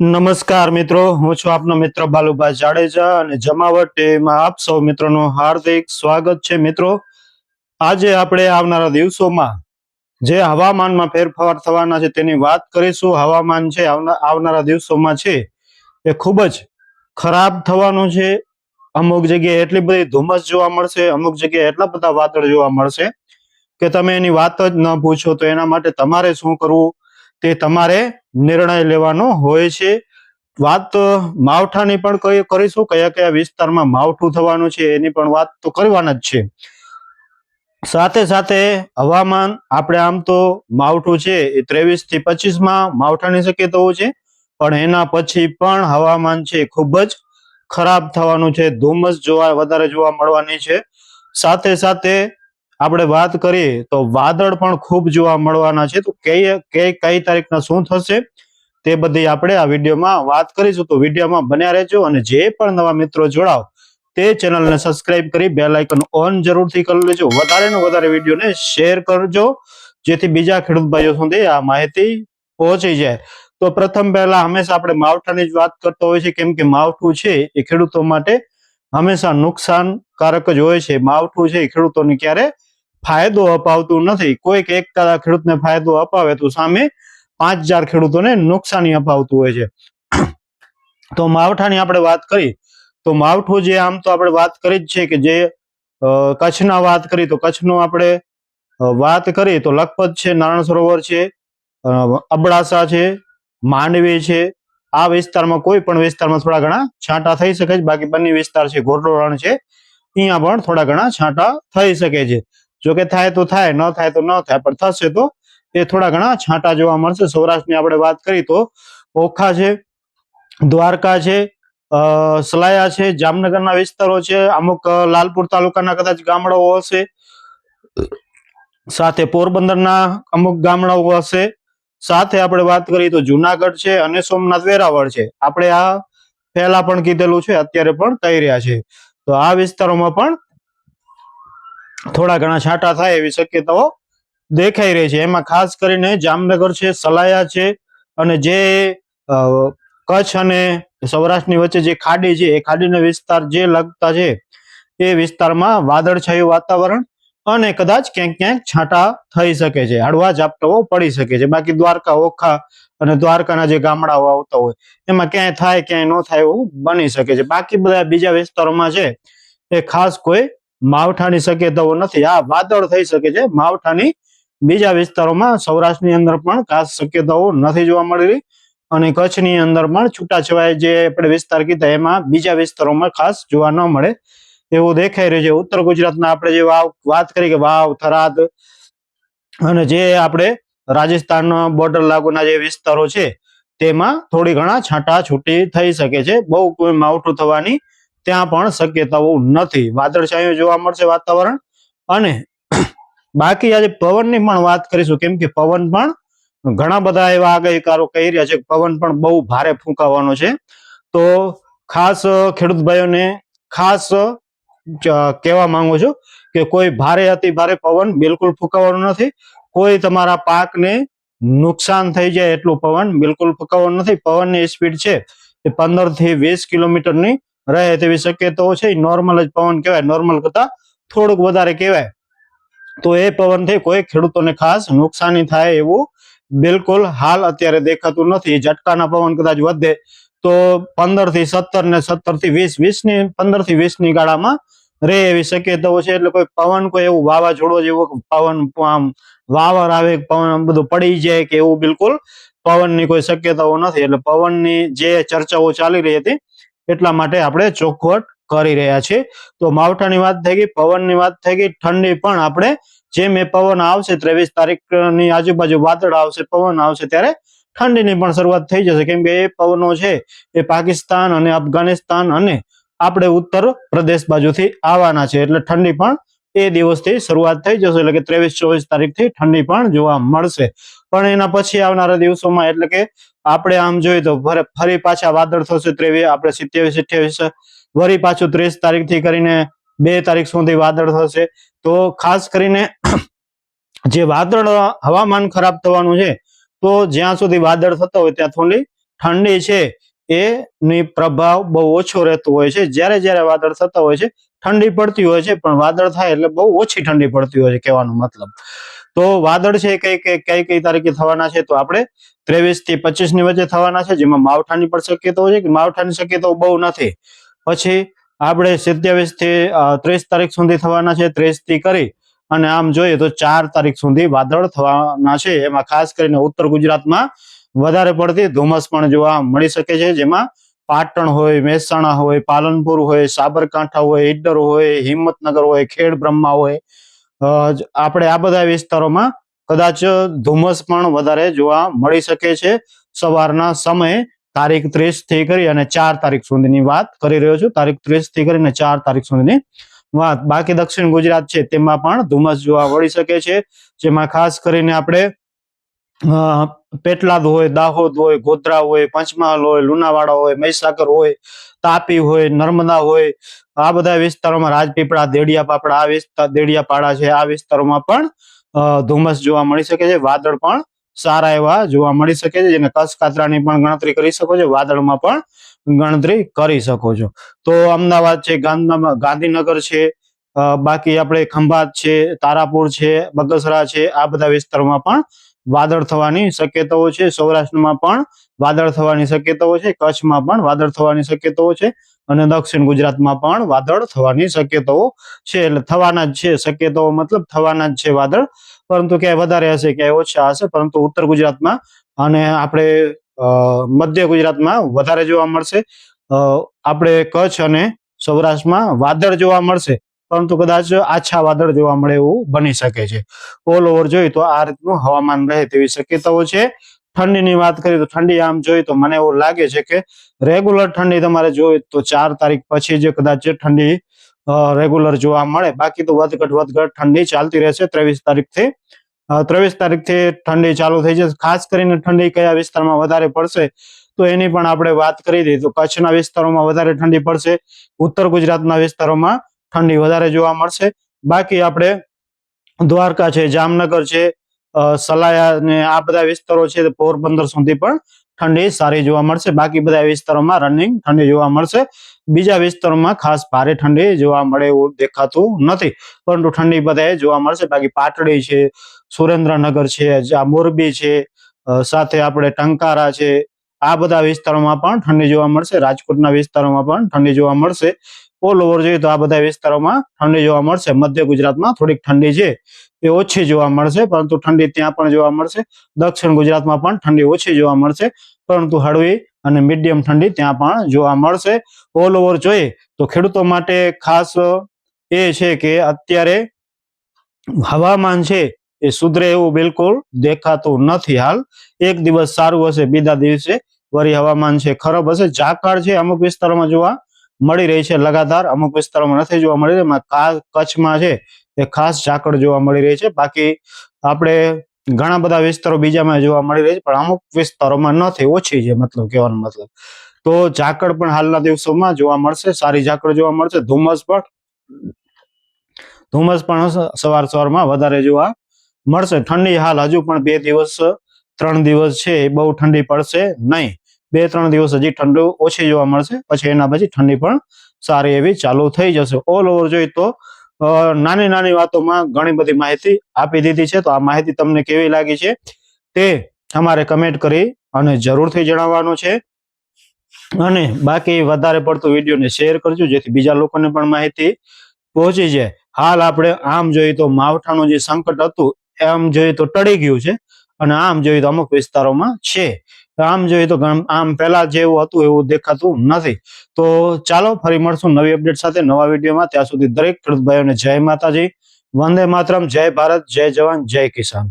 નમસ્કાર મિત્રો, હું છું આપનો મિત્ર બાલુભાઈ જાડેજા અને જમાવટ એમાં આપ સૌ મિત્રોનું હાર્દિક સ્વાગત છે મિત્રો. આજે આપણે આવનારા દિવસોમાં જે હવામાનમાં ફેરફાર થવાના છે તેની વાત કરીશું. હવામાન છે આવનારા દિવસોમાં છે એ ખૂબ જ ખરાબ થવાનું છે. અમુક જગ્યાએ એટલી બધી ધુમ્મસ જોવા મળશે, અમુક જગ્યાએ એટલા બધા વાદળ જોવા મળશે કે તમે એની વાત જ ન પૂછો તો એના માટે તમારે શું કરવું? તે તમારે નિર્ણય લેવાનો હોય છે. વાત માવઠાની પણ કરીશું? કયા કયા વિસ્તારમાં માવઠું થવાનું છે એની પણ વાત તો કરવાના જ છે. સાથે સાથે હવામાન, આપણે આમ તો માવઠું છે એ ત્રેવીસથી પચીસમાં માવઠાની શક્યતાઓ છે, પણ એના પછી પણ હવામાન છે ખૂબ જ ખરાબ થવાનું છે. ધુમ્મસ જોવા, વધારે જોવા મળવાની છે. સાથે સાથે આપણે વાત કરીએ તો વાદળ પણ ખૂબ જોવા મળવાના છે. તો કઈ કઈ તારીખના શું થશે તે બધી આપણે આ વિડીયોમાં વાત કરીશું. તો વિડીયોમાં બન્યા રહેજો અને જે પણ નવા મિત્રો જોડાવ તે ચેનલને સબસ્ક્રાઇબ કરી બેલ આઇકન ઓન જરૂરથી કરી લેજો. વધારે ને વધારે વિડીયોને શેર કરજો, જેથી બીજા ખેડૂત ભાઈઓ સુધી આ માહિતી પહોંચી જાય. તો પ્રથમ પહેલા હંમેશા આપણે માવઠાની જ વાત કરતો હોય છે, કેમ કે માવઠું છે એ ખેડૂતો માટે હંમેશા નુકસાનકારક જ હોય છે. માવઠું છે એ ખેડૂતોને ક્યારે ફાયદો અપાવતું નથી. કોઈક એક ખેડૂતને ફાયદો અપાવે તો સામે પાંચ હજાર ખેડૂતોને નુકસાની અપાવતું હોય છે. તો માવઠાની આપણે વાત કરી. તો માવઠું જે આમ તો આપણે વાત કરી જ છે કે જે કચ્છના વાત કરી તો કચ્છનો આપણે વાત કરી તો લખપત છે, નારાયણ સરોવર છે અબડાસા છે, માંડવી છે. આ વિસ્તારમાં કોઈ પણ વિસ્તારમાં થોડા ઘણા છાંટા થઈ શકે છે. બાકી બંને વિસ્તાર છે. ગોરડો રણ છે. અહીંયા પણ થોડા ઘણા છાંટા થઈ શકે છે. જો કે થાય તો થાય, ન થાય તો ન થાય, પણ થશે તો એ થોડા ઘણા છાંટા જોવા મળશે. સૌરાષ્ટ્રની આપણે વાત કરી તો ઓખા છે, દ્વારકા છે સલાયા છે, જામનગરના વિસ્તારો છે, અમુક લાલપુર તાલુકાના કદાચ ગામડાઓ હશે. સાથે પોરબંદરના અમુક ગામડાઓ હશે. સાથે આપણે વાત કરીએ તો જુનાગઢ છે અને સોમનાથ વેરાવળ છે. આપણે આ પહેલા પણ કીધેલું છે, અત્યારે પણ કહી રહ્યા છે. તો આ વિસ્તારોમાં પણ થોડા ઘણા છાંટા થાય એવી શક્યતાઓ દેખાઈ રહી છે. એમાં ખાસ કરીને જામનગર છે, સલાયા છે અને જે કચ્છ અને સૌરાષ્ટ્રની વચ્ચે જે ખાડી છે, એ ખાડીનો વિસ્તાર જે લગતા છે, એ વિસ્તારમાં વાદળછાયું વાતાવરણ અને કદાચ ક્યાંક ક્યાંક છાંટા થઈ શકે છે. હળવા ઝાપટાઓ પડી શકે છે. બાકી દ્વારકા ઓખા અને દ્વારકાના જે ગામડાઓ આવતા હોય, એમાં ક્યાંય થાય ક્યાંય ન થાય એવું બની શકે છે. બાકી બધા બીજા વિસ્તારોમાં છે, એ ખાસ કોઈ માવઠાની શક્યતાઓ નથી. આ વાદળ થઈ શકે છે. માવઠાની બીજા વિસ્તારોમાં સૌરાષ્ટ્રની અંદર પણ ખાસ શક્યતાઓ નથી જોવા મળી રહી. અને કચ્છની અંદર પણ છૂટાછવાયા જે આપણે વિસ્તાર કીધા, એમાં બીજા વિસ્તારોમાં ખાસ જોવા ન મળે એવું દેખાઈ રહ્યું છે. ઉત્તર ગુજરાતના આપણે જે વાવ, વાત કરી કે વાવ, થરાદ અને જે આપણે રાજસ્થાન બોર્ડર લાગુના જે વિસ્તારો છે, તેમાં થોડી ઘણા છાંટા છૂટી થઈ શકે છે. બહુ કોઈ માવઠું થવાની ત્યાં પણ શક્યતાઓ નથી. વાદળછાયું જોવા મળશે વાતાવરણ. અને બાકી આજે પવનની પણ વાત કરીશું. કેમ કે પવન પણ ઘણા બધા એવા આગાહીકારો કહી રહ્યા છે પવન પણ બહુ ભારે ફૂંકાવાનો છે. તો ખાસ ખેડૂત ભાઈઓને ખાસ કહેવા માંગુ છું કે કોઈ ભારે, અતિ ભારે પવન બિલકુલ ફૂંકાવાનો નથી. કોઈ તમારા પાકને નુકસાન થઈ જાય એટલું પવન બિલકુલ ફૂંકાવાનું નથી. પવનની સ્પીડ છે એ પંદરથી વીસ કિલોમીટરની રહે તેવી શક્યતાઓ છે. નોર્મલ જ પવન કહેવાય. નોર્મલ કરતા થોડુંક વધારે કહેવાય. તો એ પવનથી કોઈ ખેડૂતોને ખાસ નુકસાની થાય એવું બિલકુલ હાલ અત્યારે દેખાતું નથી. ઝટકાના પવન કદાચ વધે તો પંદરથી સત્તર ને સત્તરથી વીસ વીસની પંદરથી વીસની ગાળામાં રહે એવી શક્યતાઓ છે. એટલે કોઈ પવન કોઈ એવું વાવાઝોડો જેવો પવન આમ વાવર આવે, પવન બધું પડી જાય કે એવું બિલકુલ પવનની કોઈ શક્યતાઓ નથી. એટલે પવનની જે ચર્ચાઓ ચાલી રહી હતી એટલા માટે આપણે ચોખવટ કરી રહ્યા છીએ. તો માવઠાની વાત થઈ ગઈ, પવનની વાત થઈ ગઈ, ઠંડી પણ આપણે જેમ એ પવન આવશે ત્રેવીસ તારીખની આજુબાજુ વાદળ આવશે, પવન આવશે ત્યારે ઠંડીની પણ શરૂઆત થઈ જશે. કેમ કે એ પવનો છે એ પાકિસ્તાન અને અફઘાનિસ્તાન અને આપણે ઉત્તર પ્રદેશ બાજુથી આવવાના છે. એટલે ઠંડી પણ એ દિવસથી શરૂઆત થઈ જશે. એટલે કે ત્રેવીસ ચોવીસ તારીખથી ઠંડી પણ જોવા મળશે. પણ એના પછી આવનારા દિવસોમાં એટલે કે આપણે આમ જોઈએ તો ફરી પાછા વાદળ થશે ત્રેવીસ, આપણે સિત્યાવીસ, અઠ્યાવીસ વળી પાછું ત્રીસ તારીખથી કરીને બે તારીખ સુધી વાદળ થશે. તો ખાસ કરીને જે વાદળ હવામાન ખરાબ થવાનું છે, તો જ્યાં સુધી વાદળ થતો હોય ત્યાં થોડી ઠંડી છે, એની પ્રભાવ બહુ ઓછો રહેતો હોય છે. જ્યારે જ્યારે વાદળ થતા હોય છે, ઠંડી પડતી હોય છે, પણ વાદળ થાય એટલે બહુ ઓછી ઠંડી પડતી હોય છે કહેવાનો મતલબ. તો વાદળ છે કઈ કઈ કઈ કઈ તારીખે થવાના છે તો આપણે ત્રેવીસથી પચીસની વચ્ચે થવાના છે, જેમાં માવઠાની પણ શક્યતાઓ છે કે માવઠાની શક્યતાઓ બહુ નથી. પછી આપણે સત્યાવીસથી ત્રીસ તારીખ સુધી થવાના છે, ત્રીસથી કરી અને આમ જોઈએ તો ચાર તારીખ સુધી વાદળ થવાના છે. એમાં ખાસ કરીને ઉત્તર ગુજરાતમાં વધારે પડતી ધુમ્મસ પણ જોવા મળી શકે છે, જેમાં પાટણ હોય, મહેસાણા હોય, પાલનપુર હોય, સાબરકાંઠા હોય, ઈડર હોય, હિંમતનગર હોય, ખેડ બ્રહ્મા હોય આપણે આ બધા વિસ્તારોમાં કદાચ ધુમ્મસ પણ વધારે જોવા મળી શકે છે. સવારના સમયે તારીખ ત્રીસથી કરી અને ચાર તારીખ સુધીની વાત કરી રહ્યો છું. તારીખ ત્રીસથી કરીને ચાર તારીખ સુધીની વાત. બાકી દક્ષિણ ગુજરાત છે તેમાં પણ ધુમ્મસ જોવા મળી શકે છે. જેમાં ખાસ કરીને આપણે પેટલાદ હોય, દાહોદ હોય, ગોધરા હોય, પંચમહાલ હોય, લુણાવાડા હોય, મહીસાગર હોય, તાપી હોય, નર્મદા હોય, આ બધા વિસ્તારોમાં રાજપીપળા દેડિયાપાપડા આ વિસ્તાર દેડિયાપાડા છે, આ વિસ્તારોમાં પણ ધુમ્મસ જોવા મળી શકે છે, વાદળ પણ સારા એવા જોવા મળી શકે છે, જેને કચ્છ કાતરાની પણ ગણતરી કરી શકો છો, વાદળમાં પણ ગણતરી કરી શકો છો. તો અમદાવાદ છે, ગાંધીનગર છે બાકી આપણે ખંભાત છે, તારાપુર છે, બગસરા છે, આ બધા વિસ્તારોમાં પણ વાદળ થવાની શક્યતાઓ છે. સૌરાષ્ટ્રમાં પણ વાદળ થવાની શક્યતાઓ છે. કચ્છમાં પણ વાદળ થવાની શક્યતાઓ છે. અને દક્ષિણ ગુજરાતમાં પણ વાદળ થવાની શક્યતાઓ છે. એટલે થવાના જ છે શક્યતાઓ, મતલબ થવાના જ છે વાદળ. પરંતુ ક્યાંય વધારે હશે, ક્યાંય ઓછા હશે. પરંતુ ઉત્તર ગુજરાતમાં અને આપણે મધ્ય ગુજરાતમાં વધારે જોવા મળશે. આપણે કચ્છ અને સૌરાષ્ટ્રમાં વાદળ જોવા મળશે. પરંતુ કદાચ આછા વાદળ જોવા મળે એવું બની શકે છે. ઓલ ઓવર જોઈએ તો આ રીતનું હવામાન રહે તેવી શક્યતાઓ છે. ઠંડીની વાત કરીએ તો ઠંડી આમ જોઈએ તો મને એવું લાગે છે કે રેગ્યુલર ઠંડી તમારે જોઈએ તો ચાર તારીખ પછી જે કદાચ ઠંડી રેગ્યુલર જોવા મળે. બાકી તો વધઘટ વધઘટ ઠંડી ચાલતી રહેશે ત્રેવીસ તારીખથી. ત્રેવીસ તારીખથી ઠંડી ચાલુ થઈ જશે. ખાસ કરીને ઠંડી કયા વિસ્તારમાં વધારે પડશે તો એની પણ આપણે વાત કરી દઈએ તો કચ્છના વિસ્તારોમાં વધારે ઠંડી પડશે. ઉત્તર ગુજરાતના વિસ્તારોમાં ઠંડી વધારે જોવા મળશે. બાકી આપણે દ્વારકા છે, જામનગર છે સલાયા ને આ બધા વિસ્તારો છે પોરબંદર સુધી પણ ઠંડી સારી જોવા મળશે. બાકી બધા વિસ્તારોમાં રનિંગ ઠંડી જોવા મળશે. બીજા વિસ્તારોમાં ખાસ ભારે ઠંડી જોવા મળે એવું દેખાતું નથી. પરંતુ ઠંડી બધા જોવા મળશે. બાકી પાટડી છે, સુરેન્દ્રનગર છે મોરબી છે સાથે આપણે ટંકારા છે, આ બધા વિસ્તારોમાં પણ ઠંડી જોવા મળશે. રાજકોટના વિસ્તારોમાં પણ ઠંડી જોવા મળશે. ઓલ ઓવર જોઈએ તો આ બધા વિસ્તારોમાં ઠંડી જોવા મળશે. મધ્ય ગુજરાતમાં થોડીક ઠંડી છે એ ઓછી જોવા મળશે, પરંતુ ઠંડી ત્યાં પણ જોવા મળશે. દક્ષિણ ગુજરાતમાં પણ ઠંડી ઓછી જોવા મળશે, પરંતુ હળવી અને મીડિયમ ઠંડી ત્યાં પણ જોવા મળશે. ઓલ ઓવર જોઈએ તો ખેડૂતો માટે ખાસ એ છે કે અત્યારે હવામાન છે એ સુધરે એવું બિલકુલ દેખાતું નથી હાલ. એક દિવસ સારું હશે, બીજા દિવસે વરી હવામાન છે ખરાબ હશે. ઝાકળ છે અમુક વિસ્તારોમાં જોવા મળી રહી છે લગાતાર. અમુક વિસ્તારોમાં નથી જોવા મળી રહી કચ્છમાં છે એ ખાસ ઝાકળ જોવા મળી રહી છે. બાકી આપણે ઘણા બધા વિસ્તારો બીજામાં જોવા મળી રહી છે, પણ અમુક વિસ્તારોમાં નથી. ઓછી છે મતલબ, કહેવાનો મતલબ. તો ઝાકળ પણ હાલના દિવસોમાં જોવા મળશે. સારી ઝાકળ જોવા મળશે. ધુમ્મસ પણ ધુમ્મસ પણ સવાર સવારમાં વધારે જોવા મળશે. ઠંડી હાલ હજુ પણ બે દિવસ, ત્રણ દિવસ છે. એ બહુ ઠંડી પડશે નહીં. બે ત્રણ દિવસ હજી ઠંડુ ઓછી જોવા મળશે. પછી એના પછી ઠંડી પણ સારી એવી ચાલુ થઈ જશે. ઓલ ઓવર જોઈએ તો નાની નાની વાતોમાં ઘણી બધી માહિતી આપી દીધી છે. તો આ માહિતી તમને કેવી લાગી છે તે તમારે કમેન્ટ કરી અને જરૂરથી જણાવવાનું છે. અને બાકી વધારે પડતો વિડીયોને શેર કરજો, જેથી બીજા લોકોને પણ માહિતી પહોંચી જાય. હાલ આપણે આમ જોઈએ તો માવઠાનું જે સંકટ હતું એમ જોઈએ તો ટળી ગયું છે. અને આમ જોઈએ તો અમુક વિસ્તારોમાં છે. આમ જોઈએ તો આમ પહેલા જેવું હતું એવું દેખાતું નથી. તો ચાલો ફરી મળશું નવી અપડેટ સાથે નવા વિડીયોમાં. ત્યાં સુધી દરેક ખેડૂત ભાઈઓને જય માતાજી. વંદે માતરમ. જય ભારત. જય જવાન. જય કિસાન.